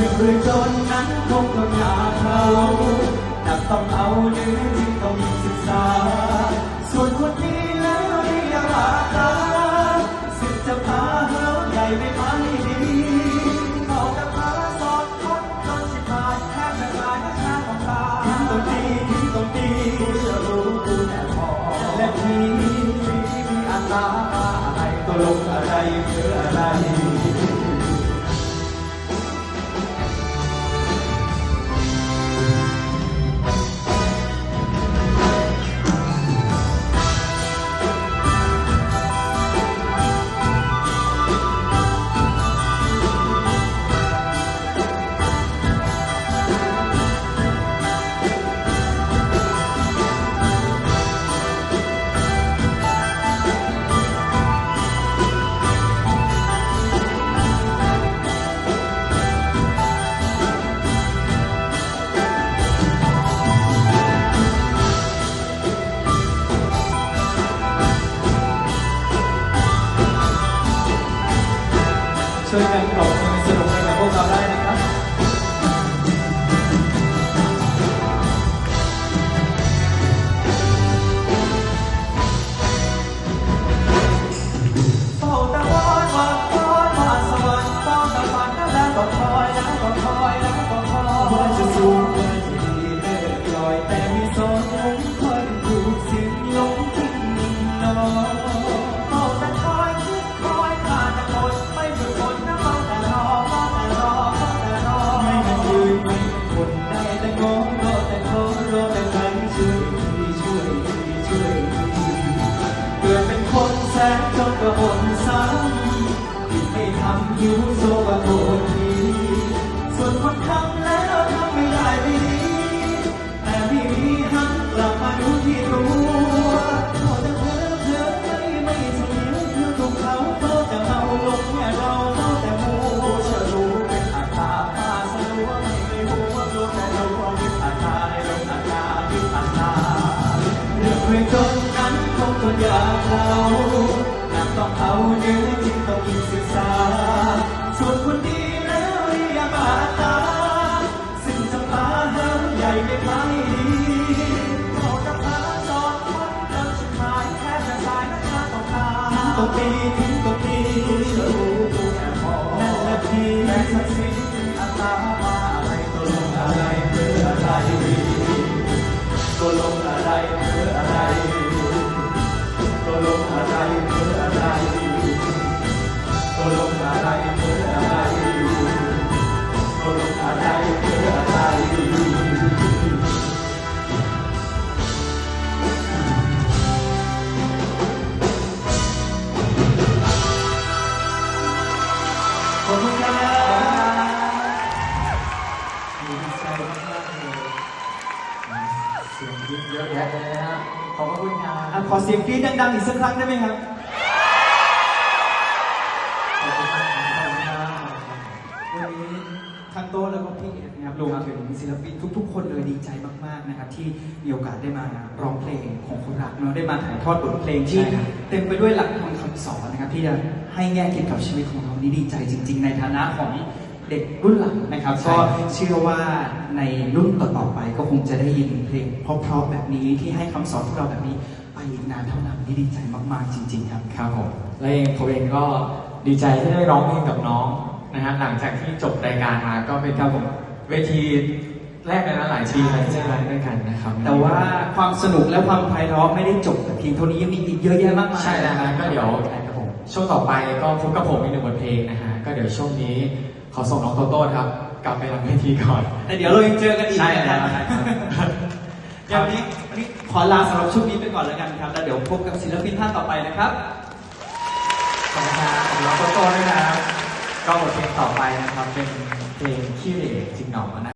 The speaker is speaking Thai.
เรื่องเรือจนนั้นคงต้องยากเขาแต่ต้องเอาเนื้อที่ต้องศึกษา ส่วนคนที่แล้วที่ยังรักตาสึกจะพาเหินใหญ่ไม่ไปดีเขาจะพาสอดคดจนสิบหายแทบจะตายนักชาของตาถึงตรงนี้ถึงตรงนี้จะรู้กูแน่พอและทีนี้มีอันตราอะไรตัวลงอะไรเพื่ออะไร ช่วยกันปรบมือ ค เราหนักต้องเอาเนื้อที่ต้องศึกษาส่วนคนดีแล้วเรียกอาตาซึ่งจะพาเหินใหญ่ไปไกลดีเขาจะพาสอดคดจนสิบหายแทบจะตายนักชาของตาตรงนี้ถึงตรงนี้จะรู้กูแค่พอนั่และพี่แต่สักสิ่งที่อัตตา สียงยิ้มเยอะแยะเลยนะฮะขอบพระคุณครับอะขอเสียงกรี๊ดดังๆอีกสักครั้งได้ไหมครับ ขอบคุณมากครับวันนี้ทั้งโต๊ะแล้วก็พี่เอ็ดนะครับรวมถึงศิลปินทุกๆ คนเลยดีใจมากๆนะครับ ที่มีโอกาสได้มาร้องเพลงของคนรักเนาะได้มาถ่ายทอดบทเพลงที่ใช่ครับ เต็มไปด้วยหลักธรรมคำสอนนะครับที่จะให้แง่คิดกับชีวิตของเรานี่ดีใจจริง ๆ ในฐานะของ เด็กรุ่นหลังนะครับ ก็เชื่อว่าในรุ่นต่อๆไปก็คงจะได้ยินเพลงเพราะๆแบบนี้ที่ให้คำสอนพวกเราแบบนี้ไปอีกนานเท่านานนี่ดีใจมากๆจริง ๆ ครับครับผมและเองผมเองก็ดีใจที่ได้ร้องเพลงกับน้องนะฮะหลังจากที่จบรายการมาก็เป็นครับผมเวทีแรกเลยนะหลายปีแล้วที่ได้ร้องด้วยกันนะครับ แต่ว่าความสนุกและความไพเราะไม่ได้จบแต่เพียงเท่านี้ยังมีอีกเยอะแยะมากมายใช่แล้วนะก็เดี๋ยวครับผมช่วงต่อไปก็พบกับผมอีกหนึ่งบทเพลงนะฮะก็เดี๋ยวช่วงนี้ ขอส่งน้องโตโต้ครับ กลับไปหลังเวทีก่อน แต่เดี๋ยวเรายังเจอกันอีกใช่นะคแล้รัวบครับเดี๋ยววันนี้วันนี้ขอลาสำหรับช่วงนี้ไปก่อนแล้วกันครับ แล้วเดี๋ยวพบกับศิลปินท่านต่อไปนะครับ ขอบคุณครับขอบคุณน้องโตโต้ด้วยนะครับ ก็บทเพลงต่อไปนะครับ เป็นเพลงขี้เหร่จริงหนอนะ